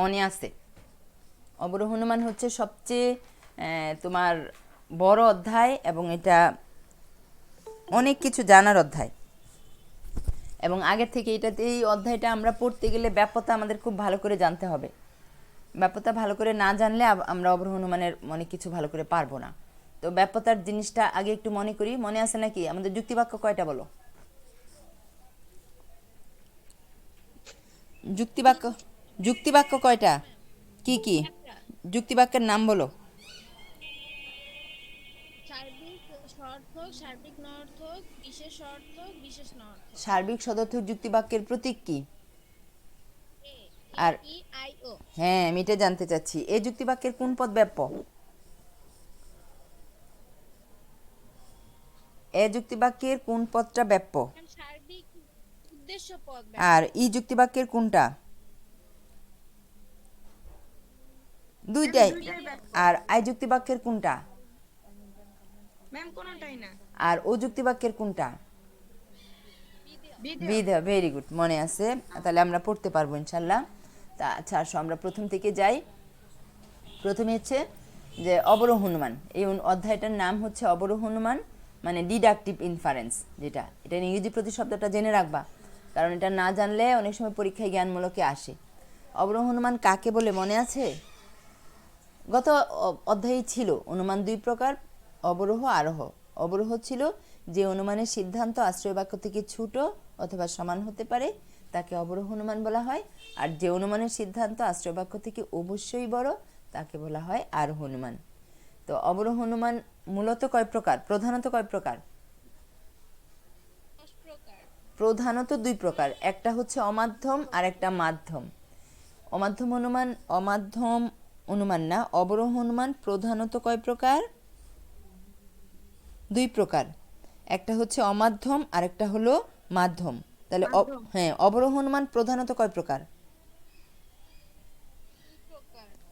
মনে আছে? অবরোহ হনুমান হচ্ছে সবচেয়ে তোমার বড় অধ্যায় এবং এটা অনেক কিছু জানার অধ্যায়। এবং আগের থেকে এটাতে এই অধ্যায়টা আমরা পড়তে গেলে ব্যাপকতা আমাদের খুব ভালো করে জানতে হবে। ব্যাপকতা ভালো করে না জানলে আমরা অবরোহ হনুমানের অনেক কিছু ভালো করে পারব না। তো ব্যাপতার জিনিসটা আগে একটু মনে করি। মনে আছে নাকি? আমাদের যুক্তিবাক্য কয়টা বলো? যুক্তিবাক্য যুক্তিবাক্য কয়টা? কি কি? যুক্তিবাক্যের নাম বলো। সার্বিক সদর্থক যুক্তিবাক্যের প্রতীক কি? আর হ্যাঁ আমি এটা জানতে চাচ্ছি। এই যুক্তিবাক্যের কোন পদ ব্যাপ্য? এ যুক্তিবাক্যের কোন পদটা ব্যাপ্য? সার্বিক আর ই যুক্তিবাক্যের কোনটা? দুইটাই। আর আই যুক্তিবাক্যের কোনটা? ম্যাম কোনটাই না। আর ও যুক্তিবাক্যের কোনটা? বিধ ভেরি গুড মনে আছে? তাহলে আমরা পড়তে পারব ইনশাল্লাহ তা আচ্ছা আসো আমরা প্রথম থেকে যাই। প্রথমে হচ্ছে যে অবরোহ হনুমান এই অধ্যায়টার নাম হচ্ছে অবরোহ হনুমান মানে ডিডাকটিভ ইনফারেন্স যেটা। এটা ইংরেজি প্রতিশব্দটা জেনে রাখবা। কারণ এটা না জানলে অনেক সময় পরীক্ষায় জ্ঞানমূলকে আসে। অবরোহ হনুমান কাকে বলে মনে আছে? গত অধ্যায়ে ছিল অনুমান দুই প্রকার অবরোহ আরোহ। অবরোহ ছিল যে অনুমানের সিদ্ধান্ত আশ্রয় বাক্য থেকে ছোট অথবা সমান হতে পারে তাকে অবরোহ অনুমান বলা হয় আর যে অনুমানের সিদ্ধান্ত আশ্রয় বাক্য থেকে অবশ্যই বড় তাকে বলা হয় আরোহ অনুমান। তো অবরোহ অনুমান মূলত কয় প্রকার? প্রধানত কয় প্রকার? প্রকার। প্রধানত দুই প্রকার। একটা হচ্ছে অমাধ্যম আর একটা মাধ্যম। অমাধ্যম অনুমান অমাধ্যম অনুমান না অবরোহ অনুমান প্রধানত কয় প্রকার? দুই প্রকার। একটা হচ্ছে অমাধ্যম আর একটা হলো মাধ্যম। তাহলে হ্যাঁ অবরোহ অনুমান প্রধানত কয় প্রকার?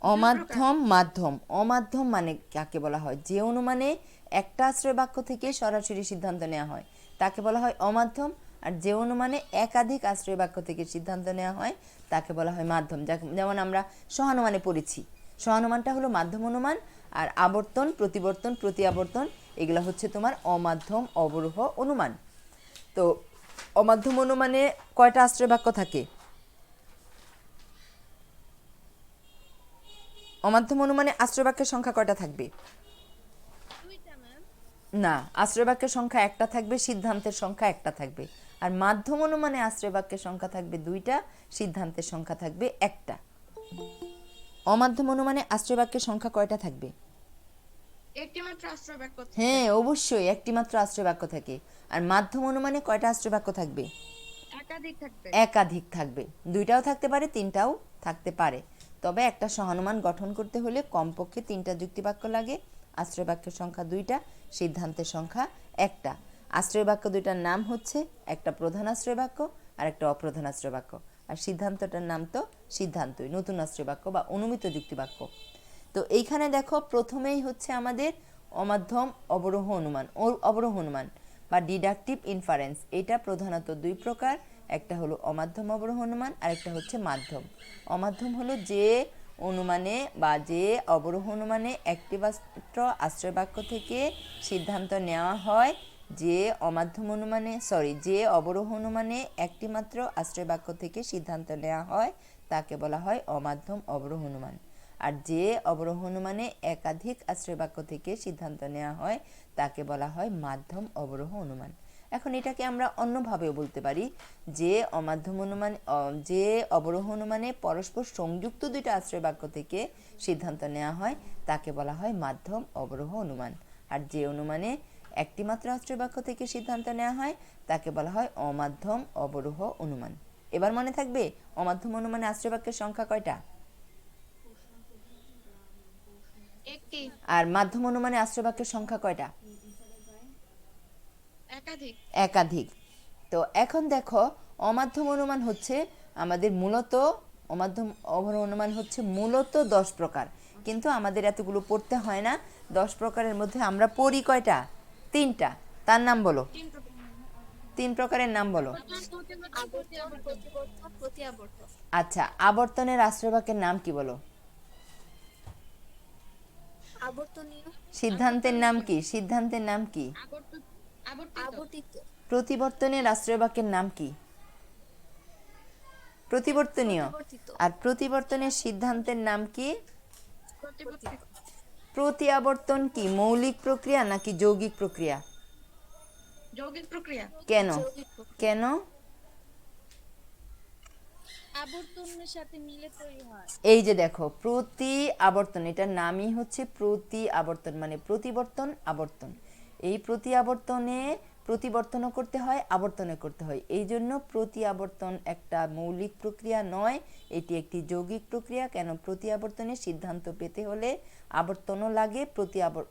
অমাধ্যম মাধ্যম। অমাধ্যম মানে কাকে বলা হয়? যে অনুমানে একটা আশ্রয় বাক্য থেকে সরাসরি সিদ্ধান্ত নেওয়া হয়। তাকে বলা হয় অমাধ্যম আর যে অনুমানে একাধিক আশ্রয় বাক্য থেকে সিদ্ধান্ত নেওয়া হয় তাকে বলা হয় মাধ্যম। যেমন আমরা সহানুমানে পড়েছি। সহানুমানটা হলো মাধ্যম অনুমান আর আবর্তন প্রতিবর্তন প্রতি আবর্তন এগুলো হচ্ছে তোমার অমাধ্যম অবরোহ অনুমান। তো অমাধ্যম অনুমানে কয়টা আশ্রয় বাক্য থাকে? অমাধ্যম অনুমানে আশ্রয় বাক্যের সংখ্যা কয়টা থাকবে? না আশ্রয় বাক্যের সংখ্যা একটা থাকবে সিদ্ধান্তের সংখ্যা একটা থাকবে। আর মাধ্যম অনুমানে আশ্রয় বাক্যের সংখ্যা থাকবে দুইটা সিদ্ধান্তের সংখ্যা থাকবে একটা। অমাধ্যম অনুমানে আশ্রয় বাক্যের সংখ্যা কয়টা থাকবে? একটি মাত্র আশ্রয় বাক্য হ্যাঁ অবশ্যই একটি মাত্র আশ্রয় বাক্য থাকে। আর মাধ্যম অনুমানে কয়টা আশ্রয় বাক্য থাকবে। একাধিক থাকবে। দুইটাও থাকতে পারে তিনটাও থাকতে পারে। তবে একটা সহানুমান গঠন করতে হলে কমপক্ষে তিনটা যুক্তিবাক্য লাগে। আশ্রয় বাক্যের সংখ্যা দুইটা সিদ্ধান্তের সংখ্যা একটা। আশ্রয় বাক্য দুইটার নাম হচ্ছে একটা প্রধান আশ্রয় বাক্য আর একটা অপ্রধান আশ্রয় বাক্য আর সিদ্ধান্তটার নাম তো সিদ্ধান্তই, নতুন আশ্রয় বাক্য বা অনুমিত যুক্তিবাক্য। তো এইখানে দেখো, প্রথমেই হচ্ছে আমাদের অমাধ্যম অবরোহ অনুমান ও অবরোহ অনুমান বা ডিডাকটিভ ইনফারেন্স। এটা প্রধানত দুই প্রকার, একটা হলো অমাধ্যম অবরোহ অনুমান আর একটা হচ্ছে মাধ্যম। অমাধ্যম হলো যে অনুমানে বা যে অবরোহ অনুমানে একটি মাত্র আশ্রয় বাক্য থেকে সিদ্ধান্ত নেওয়া হয় যে অমাধ্যম অনুমানে সরি যে অবরোহ অনুমানে একটি মাত্র আশ্রয় বাক্য থেকে সিদ্ধান্ত নেওয়া হয়, তাকে বলা হয় অমাধ্যম অবরোহ অনুমান। আর যে অবরোহ অনুমানে একাধিক আশ্রয় বাক্য থেকে সিদ্ধান্ত নেওয়া হয়, তাকে বলা হয় মাধ্যম অবরোহ অনুমান। এখন এটাকে আমরা অন্যভাবেও বলতে পারি। যে অমাধ্যম অনুমান যে অবরোহ অনুমানে পরস্পর সংযুক্ত দুইটা আশ্রয় বাক্য থেকে সিদ্ধান্ত নেওয়া হয়, তাকে বলা হয় মাধ্যম অবরোহ অনুমান। আর যে অনুমানে একটি মাত্র আশ্রয় বাক্য থেকে সিদ্ধান্ত নেওয়া হয় তাকে বলা হয় অমাধ্যম অবরোহ অনুমান। এবার মনে থাকবে অমাধ্যম অনুমানে আশ্রয় বাক্যের সংখ্যা কয়টা? আর মাধ্যম অনুমানে আশ্রয় বাক্যের সংখ্যা কয়টা? একাধিক। একাধিক। তো এখন দেখো অমাধ্যম অনুমান হচ্ছে আমাদের মূলত অমাধ্যম অনুমান হচ্ছে মূলত দশ প্রকার। কিন্তু আমাদের এতগুলো পড়তে হয় না দশ প্রকারের মধ্যে আমরা পড়ি কয়টা? তিনটা। তার নাম বলো। তিন প্রকারের নাম। বলো। আচ্ছা আবর্তনের আশ্রয়বাক্যের নাম কি বলো? সিদ্ধান্তের নাম কি? সিদ্ধান্তের নাম কি? প্রতিবর্তনের আশ্রয়বাক্যের নাম কি? প্রতিবর্তনীয়। আর প্রতিবর্তনের সিদ্ধান্তের নাম কি? প্রতিবর্তিত প্রতি আবর্তন কি মৌলিক প্রক্রিয়া নাকি যৌগিক প্রক্রিয়া? যৌগিক প্রক্রিয়া। কেন? কেন? আবর্তনের সাথে মিলে তৈরি হয়। এই যে দেখো প্রতি আবর্তন এটার নামই হচ্ছে প্রতি আবর্তন মানে প্রতিবর্তন আবর্তন। এই প্রতি আবর্তনে প্রতিবর্তনও করতে হয় আবর্তনে করতে হয়। এই জন্য প্রতি আবর্তন একটা মৌলিক প্রক্রিয়া নয়, এটি একটি যৌগিক প্রক্রিয়া। কেন প্রতি আবর্তনের সিদ্ধান্ত পেতে হলে আবর্তনও লাগে প্রতি আবর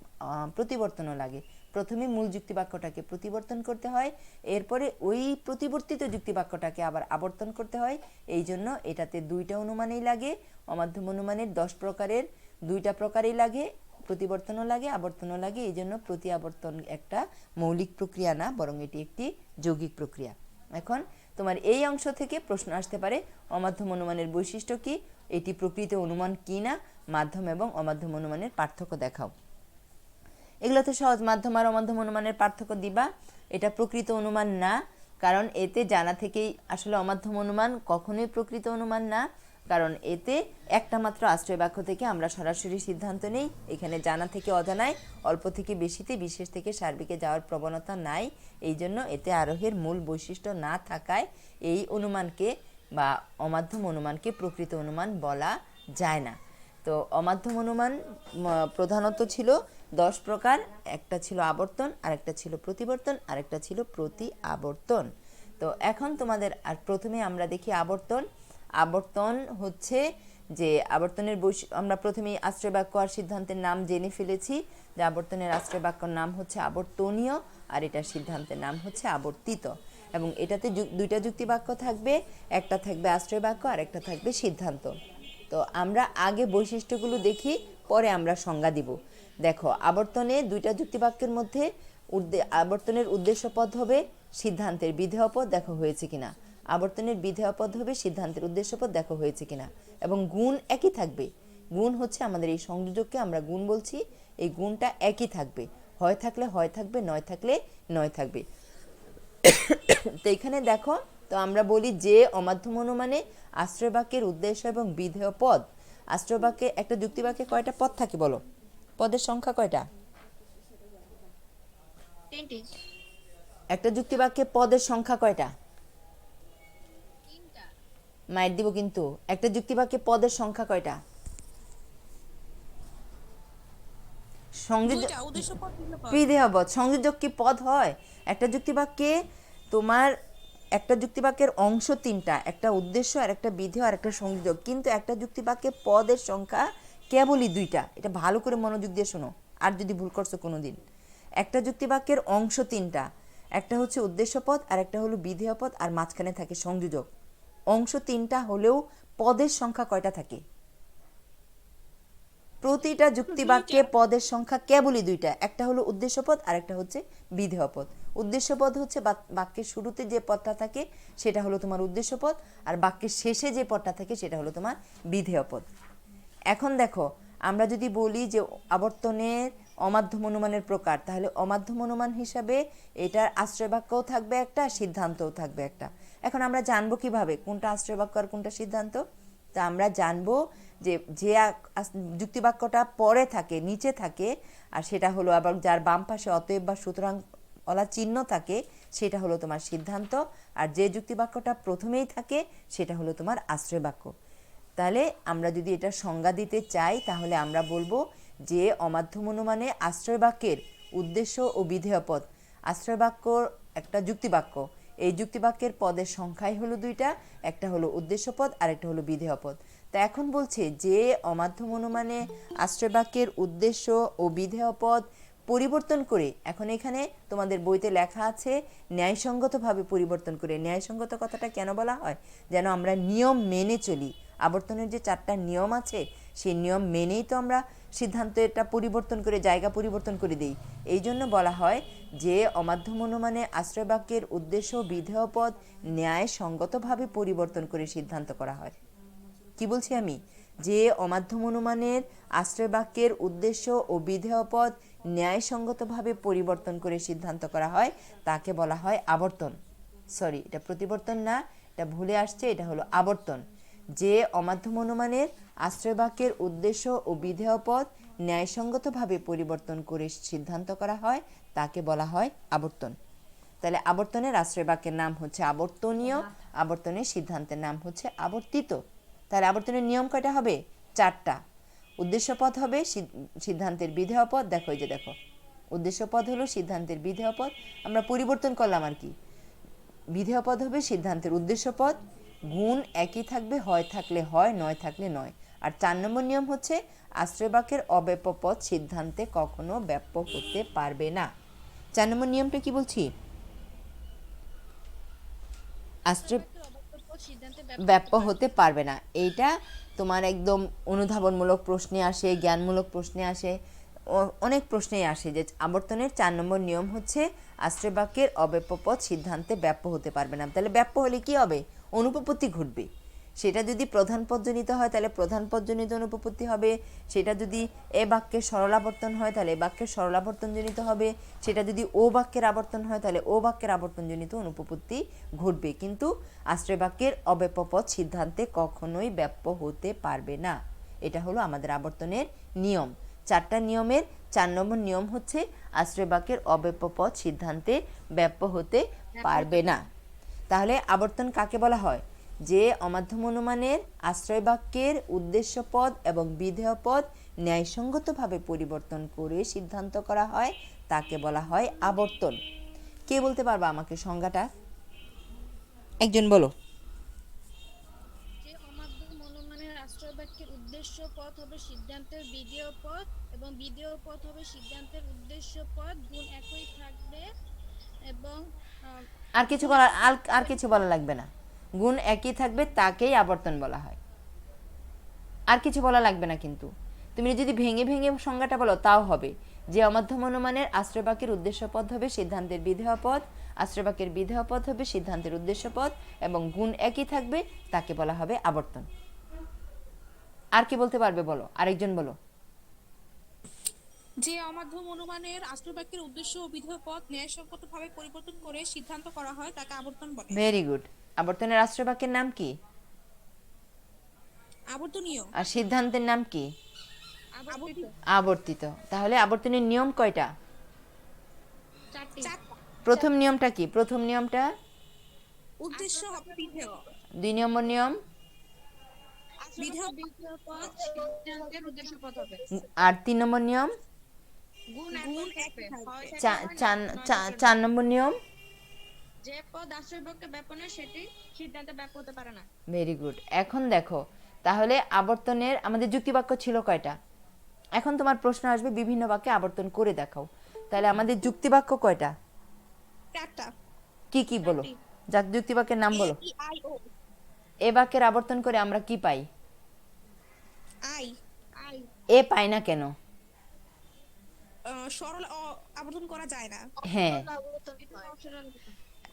প্রতিবর্তনও লাগে। প্রথমে মূল যুক্তিবাক্যটাকে প্রতিবর্তন করতে হয়, এরপরে ওই প্রতিবর্তিত যুক্তিবাক্যটাকে আবার আবর্তন করতে হয়। এই জন্য এটাতে দুইটা অনুমানেই লাগে, অমাধ্যম অনুমানের দশ প্রকারের দুইটা প্রকারেই লাগে। প্রতিবর্তনও লাগে, আবর্তনও লাগে, এই জন্য প্রতি আবর্তন একটা মৌলিক প্রক্রিয়া না, বরং এটি একটি যৌগিক প্রক্রিয়া। এখন তোমার এই অংশ থেকে প্রশ্ন আসতে পারে, অমাধ্যম অনুমানের বৈশিষ্ট্য কি? এটি প্রকৃত অনুমান কি না? মাধ্যম এবং অমাধ্যম অনুমানের পার্থক্য দেখাও। এগুলো তো সহজ, মাধ্যম আর অমাধ্যম অনুমানের পার্থক্য দিবা। এটা প্রকৃত অনুমান না, কারণ এতে জানা থেকেই আসলে অমাধ্যম অনুমান কখনোই প্রকৃত অনুমান না। কারণ এতে একটা মাত্র আশ্রয় বাক্য থেকে আমরা সরাসরি সিদ্ধান্ত নেই, এখানে জানা থেকে অজানায়, অল্প থেকে বেশিতে বিশেষ থেকে সার্বিকে যাওয়ার প্রবণতা নাই, এই জন্য এতে আরোহের মূল বৈশিষ্ট্য না থাকায় এই অনুমানকে বা অমাধ্যম অনুমানকে প্রকৃত অনুমান বলা যায় না। তো অমাধ্যম অনুমান প্রধানত ছিল দশ প্রকার, একটা ছিল আবর্তন, আরেকটা ছিল প্রতিবর্তন, আরেকটা ছিল প্রতি আবর্তন। তো এখন তোমাদের আর প্রথমে আমরা দেখি আবর্তন আবর্তন হচ্ছে যে আবর্তনের বৈশ, আমরা প্রথমেই আশ্রয় বাক্য আর সিদ্ধান্তের নাম জেনে ফেলেছি যে আবর্তনের আশ্রয় বাক্যর নাম হচ্ছে আবর্তনীয় আর এটার সিদ্ধান্তের নাম হচ্ছে আবর্তিত। এবং এটাতে দুইটা যুক্তি বাক্য থাকবে, একটা থাকবে আশ্রয় বাক্য আর একটা থাকবে সিদ্ধান্ত। তো আমরা আগে বৈশিষ্ট্যগুলো দেখি, পরে আমরা সংজ্ঞা দিব। দেখো, আবর্তনে দুইটা যুক্তিবাক্যের মধ্যে উদ্দে- আবর্তনের উদ্দেশ্য পদ হবে সিদ্ধান্তের বিধেয় পদ, দেখো হয়েছে কিনা। আবর্তনের বিধেয় পদ হবে সিদ্ধান্তের উদ্দেশ্য পদ দেখো হয়েছে কিনা। এবং গুণ একই থাকবে। গুণ হচ্ছে আমাদের এই সংযোজককে আমরা গুণ বলছি এই গুণটা একই থাকবে। হয় থাকলে হয় থাকবে নয় থাকলে নয় থাকবে। তো এখানে দেখো তো আমরা বলি যে অমাধ্যম অনুমানে আশ্রয় বাক্যের উদ্দেশ্য এবং বিধেয় পদ আশ্রয় বাক্যে একটা যুক্তি বাক্যে কয়টা পদ থাকে বলো? পদের সংখ্যা কয়টা? একটা যুক্তি বাক্যে পদের সংখ্যা কয়টা? মায়ের দিব কিন্তু। একটা যুক্তি বাক্যে পদের সংখ্যা কয়টা? পদ সংযোজক কি পদ হয়? একটা যুক্তিবাক্যে তোমার একটা যুক্তিবাক্যের অংশ তিনটা একটা উদ্দেশ্য আর একটা বিধেয় আর একটা সংযোজক। কিন্তু একটা যুক্তিবাক্যে পদের সংখ্যা কেবলই দুইটা। এটা ভালো করে মনোযোগ দিয়ে শোনো আর যদি ভুল করছ কোনো দিন একটা যুক্তিবাক্যের অংশ তিনটা একটা হচ্ছে উদ্দেশ্য পদ আর একটা হলো বিধেয় পদ আর মাঝখানে থাকে সংযোজক। অংশ তিনটা হলেও পদের সংখ্যা কয়টা থাকে? প্রতিটা যুক্তিবাক্যে পদের সংখ্যা কেবলই দুইটা। একটা হলো উদ্দেশ্যপদ আর একটা হচ্ছে বিধেয় পদ উদ্দেশ্যপদ হচ্ছে বাক্যের শুরুতে যে পদটা থাকে সেটা হলো তোমার উদ্দেশ্যপদ আর বাক্যের শেষে যে পদটা থাকে সেটা হলো তোমার বিধেয় পদ এখন দেখো আমরা যদি বলি যে আবর্তনের অমাধ্যম অনুমানের প্রকার তাহলে অমাধ্যম অনুমান হিসাবে এটার আশ্রয় বাক্যও থাকবে একটা সিদ্ধান্তও থাকবে একটা। এখন আমরা জানব কীভাবে? কোনটা আশ্রয় বাক্য আর কোনটা সিদ্ধান্ত? তা আমরা জানব যে যে আস- যুক্তিবাক্যটা পরে থাকে, নিচে থাকে, আর সেটা হলো আবার যার বাম পাশে অতএব বা সুতরাং অলা চিহ্ন থাকে, সেটা হলো তোমার সিদ্ধান্ত। আর যে যুক্তিবাক্যটা প্রথমেই থাকে, সেটা হলো তোমার আশ্রয় বাক্য তাহলে আমরা যদি এটা সংজ্ঞা দিতে চাই, তাহলে আমরা বলব যে অমাধ্যম অনুমানে আশ্রয় বাক্যের উদ্দেশ্য ও বিধেয় পদ আশ্রয় বাক্য একটা যুক্তিবাক্য। এই যুক্তিবাক্যের পদের সংখ্যাই হলো দুইটা, একটা হলো উদ্দেশ্য পদ আর একটা হলো বিধেয় পদ তা এখন বলছে যে অমাধ্যম অনুমানে আশ্রয়বাক্যের উদ্দেশ্য ও বিধেয় পদ পরিবর্তন করে এখন এখানে তোমাদের বইতে লেখা আছে ন্যায়সঙ্গতভাবে পরিবর্তন করে। ন্যায়সঙ্গত কথাটা কেন বলা হয়? যেন আমরা নিয়ম মেনে চলি। আবর্তনের যে চারটা নিয়ম আছে, সেই নিয়ম মেনেই তো আমরা সিদ্ধান্তটা পরিবর্তন করে, জায়গা পরিবর্তন করে দিই। এই জন্য বলা হয় যে, অমাধ্যম অনুমানে আশ্রয় বাক্যের উদ্দেশ্য বিধেয় পদ ন্যায় সঙ্গতভাবে পরিবর্তন করে সিদ্ধান্ত করা হয়। কি বলছি আমি? যে, অমাধ্যম অনুমানের আশ্রয় বাক্যের উদ্দেশ্য ও বিধেয় পদ ন্যায়সঙ্গতভাবে পরিবর্তন করে সিদ্ধান্ত করা হয়, তাকে বলা হয় আবর্তন। সরি, এটা প্রতিবর্তন না, এটা ভুলে আসছে, এটা হলো আবর্তন। যে অমাধ্যম অনুমানের আশ্রয় বাক্যের উদ্দেশ্য ও বিধেয় পদ ন্যায়সঙ্গতভাবে পরিবর্তন করে সিদ্ধান্ত করা হয়, তাকে বলা হয় আবর্তন। তাহলে আবর্তনের আশ্রয় বাক্যের নাম হচ্ছে আবর্তনীয়, আবর্তনের সিদ্ধান্তের নাম হচ্ছে আবর্তিত। তাহলে আবর্তনের নিয়ম কয়টা হবে? চারটা। উদ্দেশ্য পদ হবে সিদ- সিদ্ধান্তের বিধেয় পদ দেখো এই যে দেখো। উদ্দেশ্য পদ হলো সিদ্ধান্তের বিধেয় পদ আমরা পরিবর্তন করলাম আর কি। বিধেয় পদ হবে সিদ্ধান্তের উদ্দেশ্য পদ গুণ একই থাকবে হয় থাকলে হয় নয় থাকলে নয়। আর চার নম্বর নিয়ম হচ্ছে আশ্রয় বাক্যের অব্যাপ্য সিদ্ধান্তে কখনো ব্যাপ্য হতে পারবে না। চার নম্বর নিয়মটা কি বলছি? আশ্রয় ব্যাপ্য হতে পারবে না। এইটা তোমার একদম অনুধাবনমূলক প্রশ্নে আসে জ্ঞানমূলক প্রশ্নে আসে অনেক প্রশ্নেই আসে যে আবর্তনের চার নম্বর নিয়ম হচ্ছে আশ্রয় বাক্যের অব্যাপ্যপদ সিদ্ধান্তে ব্যাপ্য হতে পারবে না। তাহলে ব্যাপ্য হলে কি হবে? অনুপপত্তি ঘটবে। সেটা যদি প্রধান পদজনিত হয়, তাহলে প্রধান পদজনিত অনুপপত্তি হবে। সেটা যদি এ বাক্যের সরলাবর্তন হয়, তাহলে এ বাক্যের সরলাবর্তনজনিত হবে। সেটা যদি ও বাক্যের আবর্তন হয়, তাহলে ও বাক্যের আবর্তনজনিত অনুপপত্তি ঘটবে। কিন্তু আশ্রয় বাক্যের অব্যাপ্যপদ সিদ্ধান্তে কখনোই ব্যাপ্য হতে পারবে না। এটা হলো আমাদের আবর্তনের নিয়ম। চারটা নিয়মের চার নম্বর নিয়ম হচ্ছে, আশ্রয় বাক্যের অব্যাপ্যপদ সিদ্ধান্তে ব্যাপ্য হতে পারবে না। তাহলে আবর্তন কাকে বলা হয়? যে অমাধ্যম অনুমানের আশ্রয় বাক্যের উদ্দেশ্য পদ এবং বিধেয় পদ ন্যায়সঙ্গতভাবে পরিবর্তন করে সিদ্ধান্ত করা হয় তাকে বলা হয় আবর্তন। কে বলতে পারবা আমাকে সংজ্ঞাটা? একজন বলো। যে অমাধ্যম অনুমানের আশ্রয় বাক্যের উদ্দেশ্য পথ হবে সিদ্ধান্তের বিধেয় পথ এবং বিধেয় পথ হবে সিদ্ধান্তের উদ্দেশ্য পথ গুণ একই থাকবে এবং আর কিছু বলা আর কিছু বলা লাগবে না। গুণ একই থাকবে, তাকেই আবর্তন বলা হয়। আর কিছু বলা লাগবে না কিন্তু। তুমি যদি ভেঙে ভেঙে সংজ্ঞাটা বলো, তাও হবে। যে অমাধ্যম অনুমানের আশ্রয়বাক্যের উদ্দেশ্য পদ হবে সিদ্ধান্তের বিধেয় পদ আশ্রয়বাক্যের বিধেয় পদ হবে সিদ্ধান্তের উদ্দেশ্য পদ এবং গুণ একই থাকবে, তাকে বলা হবে আবর্তন। আর কি বলতে পারবে বলো? আরেকজন বলো। যে অমাধ্যম অনুমানের আশ্রয়বাক্যের উদ্দেশ্য ও বিধেয় পথ ন্যায়সঙ্গতভাবে পরিবর্তন করে সিদ্ধান্ত করা হয় তাকে আবর্তন বলে। ভেরি গুড আবর্তনের আশ্রয়বাক্যের নাম কি? আবর্তনীয়। আর সিদ্ধান্তের নাম কি? আবর্তিত। তাহলে আবর্তনের নিয়ম কয়টা? প্রথম নিয়মটা কি? প্রথম নিয়মটা? উদ্দেশ্য হবে বিধেয়। দুই নম্বর নিয়ম? আর তিন নম্বর নিয়ম? গুণ চার নম্বর নিয়ম? যে পদ ব্যাপনে সেটি সিদ্ধান্তে ব্যাপ্য হতে পারে না। ভেরি গুড এখন দেখো তাহলে আবর্তনের আমাদের যুক্তিবাক্য ছিল কয়টা? এখন তোমার প্রশ্ন আসবে বিভিন্ন বাক্যে আবর্তন করে দেখাও। তাহলে আমাদের যুক্তিবাক্য কয়টা? চারটা। কি কি বলো? যাক যুক্তিবাক্যের নাম বলো। E I O. এ বাক্যের আবর্তন করে আমরা কি পাই? আই। আই। এ পাই না কেন? সরল আবর্তন করা যায় না। হ্যাঁ।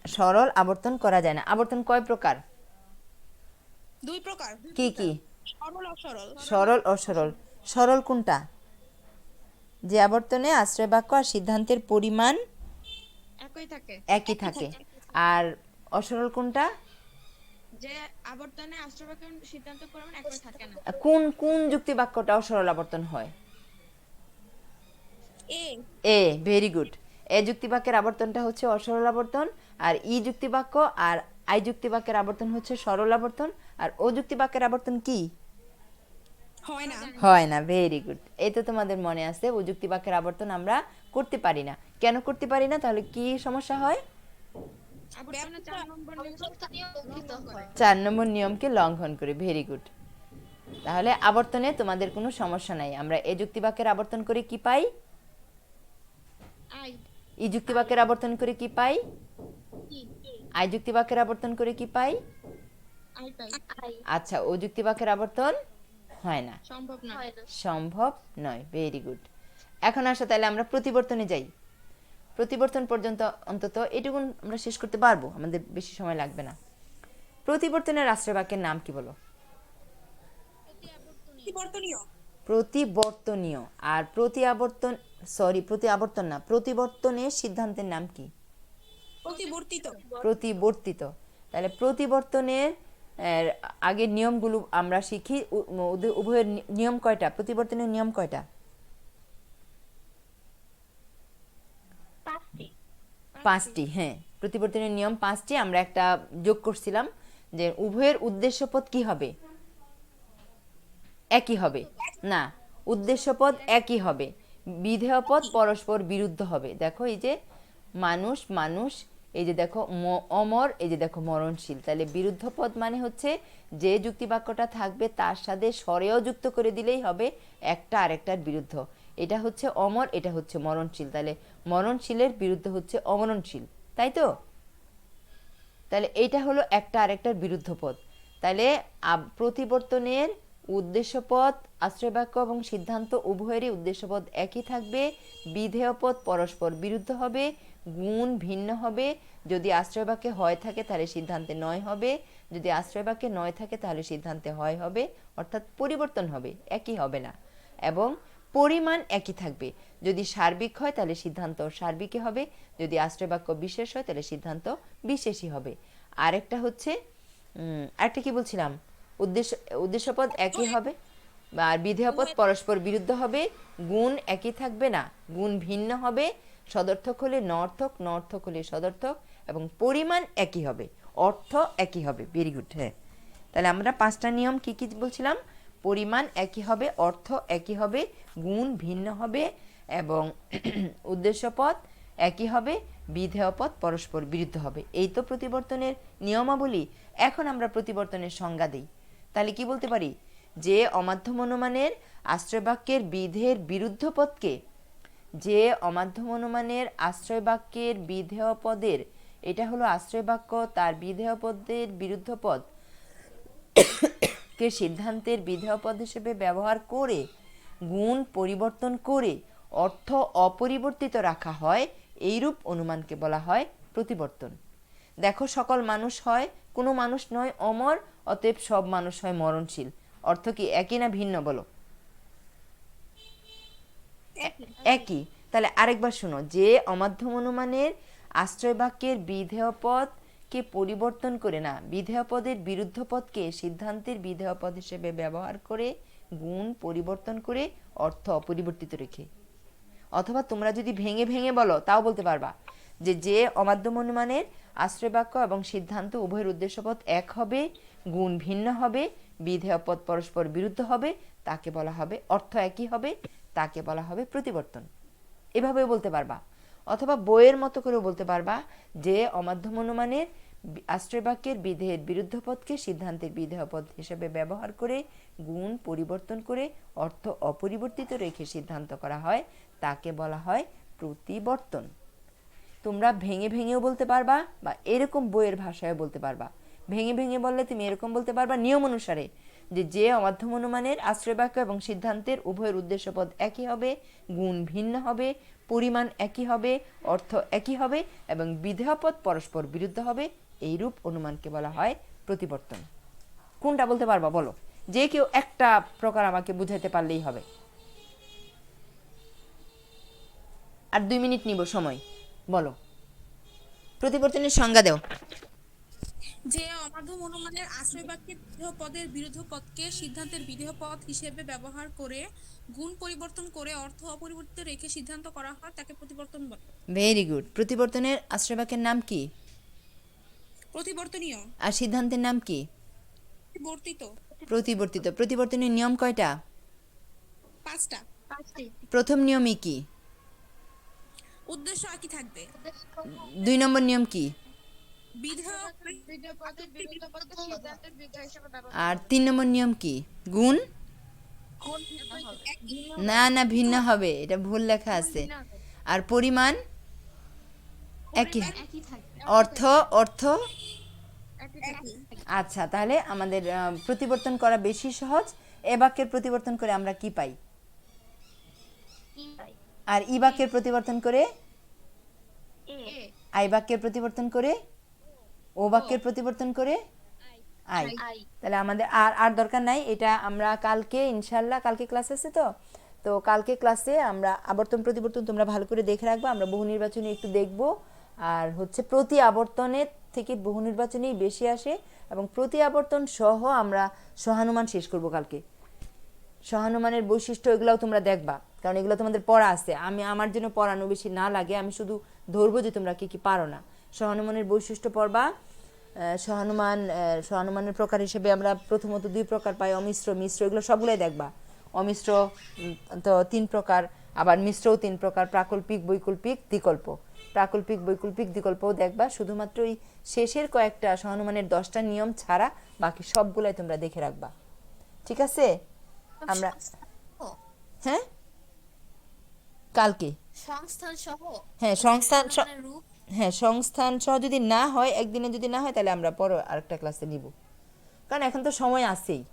সরল আবর্তন করা যায় না। আবর্তন কয় প্রকার? দুই প্রকার। কি কি? সরল অসরল। সরল ও সরল সরল কোনটা? যে আবর্তনে আশ্রয় বাক্য আর সিদ্ধান্তের পরিমাণ একই থাকে। একই থাকে। আর অসরল কোনটা? যে আবর্তনে আশ্রয় বাক্যের সিদ্ধান্ত পরিমাণ একই থাকে না। কোন কোন যুক্তি বাক্যটা অসরল আবর্তন হয়? এ এ ভেরি গুড এ যুক্তি বাক্যের আবর্তনটা হচ্ছে অসরল আবর্তন আর ই যুক্তি বাক্য আর আই যুক্তি বাক্যের আবর্তন হচ্ছে সরল আবর্তন আর ও যুক্তি বাক্যের আবর্তন কি? হয় না। হয় না ভেরি গুড এই তো তোমাদের মনে আছে ও যুক্তি বাক্যের আবর্তন আমরা করতে পারি না। কেন করতে পারি না? তাহলে কি সমস্যা হয়? চার নম্বর নিয়ম করে চার নম্বর নিয়মকে লঙ্ঘন করে ভেরি গুড তাহলে আবর্তনে তোমাদের কোনো সমস্যা নাই। আমরা এ যুক্তি বাক্যের আবর্তন করে কি পাই? ই যুক্তি বাক্যের আবর্তন করে কি পাই? আই যুক্তি বাক্যের আবর্তন করে কি পাই? আচ্ছা ও যুক্তি বাক্যের আবর্তন হয় না। সম্ভব না। সম্ভব নয় ভেরি গুড এখন আসো তাহলে আমরা প্রতিবর্তনে যাই। প্রতিবর্তন পর্যন্ত অন্তত এটুকু আমরা শেষ করতে পারব আমাদের বেশি সময় লাগবে না। প্রতিবর্তনের রাষ্ট্রীয় বাক্যের নাম কি বলো? পরিবর্তনীয় প্রতিবর্তনীয়। আর প্রতি আবর্তন সরি প্রতি আবর্তন না প্রতিবর্তনের সিদ্ধান্তের নাম কি? প্রতিবর্তিত। প্রতিবর্তিত। তাহলে প্রতিবর্তনের আগের নিয়মগুলো আমরা শিখি উভয়ের নিয়ম কয়টা? প্রতিবর্তনের নিয়ম কয়টা? পাঁচটি। হ্যাঁ। প্রতিবর্তনের নিয়ম পাঁচটি আমরা একটা যোগ করছিলাম যে উভয়ের উদ্দেশ্যপদ কি হবে? একই হবে। না উদ্দেশ্যপদ একই হবে। বিধেয়পদ পরস্পর বিরুদ্ধ হবে। দেখো এই যে মানুষ মানুষ, এই যে দেখো অমর, এই যে দেখো মরণশীল। তাহলে বিরুদ্ধ পদ মানে হচ্ছে যে যুক্তিবাক্যটা থাকবে তার সাথে স্বরেও যুক্ত করে দিলেই হবে একটা আরেকটার বিরুদ্ধ। এটা হচ্ছে অমর, এটা হচ্ছে মরণশীল। তাহলে মরণশীলের বিরুদ্ধ হচ্ছে অমরণশীল, তাই তো? তাহলে এইটা হলো একটা আরেকটার বিরুদ্ধ পদ। তাহলে প্রতিবর্তনের উদ্দেশ্যপদ, আশ্রয়বাক্য এবং সিদ্ধান্ত উভয়েরই উদ্দেশ্যপদ একই থাকবে। বিধেয় পদ পরস্পর বিরুদ্ধ হবে, গুণ ভিন্ন হবে। যদি আশ্রয়বাক্যে হয় থাকে তাহলে সিদ্ধান্তে নয় হবে। যদি আশ্রয়বাক্যে নয় থাকে তাহলে সিদ্ধান্তে হয় হবে। অর্থাৎ পরিবর্তন হবে, একই হবে না। এবং পরিমাণ একই থাকবে। যদি সার্বিক হয় তাহলে সিদ্ধান্ত সার্বিকই হবে। যদি আশ্রয়বাক্য বিশেষ হয় তাহলে সিদ্ধান্ত বিশেষই হবে। আরেকটা হচ্ছে আরেকটা কি বলছিলাম? উদ্দেশ্য উদ্দেশ্যপদ একই হবে আর বিধেয়পদ পরস্পর বিরুদ্ধ হবে গুণ একই থাকবে না। গুণ ভিন্ন হবে সদর্থক হলে নর্থক নর্থক হলে সদর্থক এবং পরিমাণ একই হবে অর্থ একই হবে। ভেরি গুড হ্যাঁ। তাহলে আমরা পাঁচটা নিয়ম কি কি বলছিলাম? পরিমাণ একই হবে অর্থ একই হবে গুণ ভিন্ন হবে এবং উদ্দেশ্যপদ একই হবে বিধেয়পদ পরস্পর বিরুদ্ধ হবে। এই তো প্রতিবর্তনের নিয়মাবলী। এখন আমরা প্রতিবর্তনের সংজ্ঞা দিই। তাহলে কি বলতে পারি? যে অমাধ্যম অনুমানের আশ্রয়বাক্যের বিধের বিরুদ্ধ পদকে, যে অনুমানের আশ্রয় বাক্যের বিধেয় পদের, এটা হলো আশ্রয় বাক্য তার বিধেয় পদের বিরুদ্ধ পদ, কে সিদ্ধান্তের বিধেয় পদ হিসেবে ব্যবহার করে, গুণ পরিবর্তন করে, অর্থ অপরিবর্তিত রাখা হয়, এইরূপ অনুমানকে বলা হয় প্রতিবর্তন। দেখো, সকল মানুষ হয়, কোনো মানুষ নয়, অমর অতএব সব মানুষ হয় মরণশীল। অর্থ কি একই না ভিন্ন বলো? একই। তাহলে আরেকবার শোনো যে অমাধ্যম অনুমানের আশ্রয় বাক্যের বিধেয় পদকে পরিবর্তন করে না বিধেয় পদের বিরুদ্ধ পদকে সিদ্ধান্তের বিধেয় পদ হিসেবে ব্যবহার করে গুণ পরিবর্তন করে অর্থ অপরিবর্তিত রেখে। অথবা তোমরা যদি ভেঙে ভেঙে বলো তাও বলতে পারবা। যে যে অমাধ্যম অনুমানের আশ্রয় বাক্য এবং সিদ্ধান্ত উভয়ের উদ্দেশ্যপদ এক হবে, গুণ ভিন্ন হবে বিধেয় পদ পরস্পর বিরুদ্ধ হবে, তাকে বলা হবে অর্থ একই হবে, তাকে বলা হবে প্রতিবর্তন। এভাবেও বলতে পারবা। অথবা বইয়ের মতো করেও বলতে পারবা যে অমাধ্যম অনুমানের বি- আশ্রয় বাক্যের বিধেয়ের বিরুদ্ধ পদকে সিদ্ধান্তের বিধেয় পদ হিসেবে ব্যবহার করে গুণ পরিবর্তন করে অর্থ অপরিবর্তিত রেখে সিদ্ধান্ত করা হয়, তাকে বলা হয় প্রতিবর্তন। তোমরা ভেঙে ভেঙেও বলতে পারবা বা এরকম বইয়ের ভাষায় বলতে পারবা। ভেঙে ভেঙে বললে তুমি এরকম বলতে পারবা নিয়ম অনুসারে যে যে অমাধ্যম অনুমানের আশ্রয়বাক্য এবং সিদ্ধান্তের উভয়ের উদ্দেশ্যপদ একই হবে, গুণ ভিন্ন হবে, পরিমাণ একই হবে, অর্থ একই হবে এবং বিধেয়পদ পরস্পর বিরুদ্ধ হবে এইরূপ অনুমানকে বলা হয় প্রতিবর্তন। কোনটা বলতে পারবা বলো? যে কেউ একটা প্রকার আমাকে বুঝাইতে পারলেই হবে। আর দুই মিনিট নিব সময়। বলো। প্রতিবর্তনের সংজ্ঞা দেও। যে অমাধ্যম অনুমানের আশ্রয় বাক্যের বিধেয় পদের বিরুদ্ধ পদকে সিদ্ধান্তের বিধেয় পদ হিসেবে ব্যবহার করে গুণ পরিবর্তন করে অর্থ অপরিবর্তিত রেখে সিদ্ধান্ত করা হয় তাকে প্রতিবর্তন বলে। ভেরি গুড প্রতিবর্তনের আশ্রয়বাক্যের নাম কি? প্রতিবর্তনীয়। আর সিদ্ধান্তের নাম কি? বর্তিত প্রতিবর্তিত। প্রতিবর্তনের নিয়ম কয়টা? পাঁচটা। পাঁচটি। প্রথম নিয়মই কি? উদ্দেশ্য একই থাকবে? দুই নম্বর নিয়ম কি? আর তিন নম্বর নিয়ম কি? গুণ? না না ভিন্ন হবে। এটা ভুল লেখা আছে। আর পরিমাণ? একই। অর্থ অর্থ? আচ্ছা তাহলে আমাদের প্রতিবর্তন করা বেশি সহজ। এ বাক্যের প্রতিবর্তন করে আমরা কি পাই? আর ই বাক্যের প্রতিবর্তন করে? আই বাক্যের প্রতিবর্তন করে? ও বাক্যের প্রতিবর্তন করে? আই। তাহলে আমাদের আর আর দরকার নাই এটা আমরা কালকে ইনশাল্লাহ কালকে ক্লাস আছে তো? তো কালকে ক্লাসে আমরা আবর্তন প্রতিবর্তন তোমরা ভালো করে দেখে রাখবা আমরা বহু নির্বাচনী একটু দেখব। আর হচ্ছে প্রতি আবর্তনের থেকে বহু নির্বাচনেই বেশি আসে এবং প্রতি আবর্তন সহ আমরা সহানুমান শেষ করব কালকে। সহানুমানের বৈশিষ্ট্য এগুলাও তোমরা দেখবা। কারণ এগুলো তোমাদের পড়া আছে। আমি আমার জন্য পড়ানো বেশি না লাগে আমি শুধু ধরবো যে তোমরা কি কি পারো না। সহানুমানের বৈশিষ্ট্য পড়বা সহানুমান সহানুমানের প্রকার হিসেবে আমরা প্রথমত দুই প্রকার পাই অমিশ্র মিশ্র এগুলো সবগুলোই দেখবা। অমিশ্র তো তিন প্রকার আবার মিশ্রও তিন প্রকার প্রাকল্পিক বৈকল্পিক বিকল্প প্রাকল্পিক বৈকল্পিক বিকল্পও দেখবা শুধুমাত্র এই শেষের কয়েকটা সহানুমানের দশটা নিয়ম ছাড়া বাকি সবগুলাই তোমরা দেখে রাখবা। ঠিক আছে? আমরা হ্যাঁ? কালকে? সংস্থান সহ হ্যাঁ সংস্থান মানে হ্যাঁ সংস্থান সহ যদি না হয় একদিনে যদি না হয় তাহলে আমরা পরে আরেকটা ক্লাসে নিব। কারণ এখন তো সময় আছেই।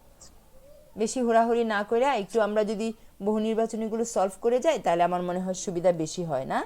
বেশি হুড়াহুড়ি না করে একটু আমরা যদি বহু নির্বাচনীগুলো সলভ করে যাই তাহলে আমার মনে হয় সুবিধা বেশি হয় না?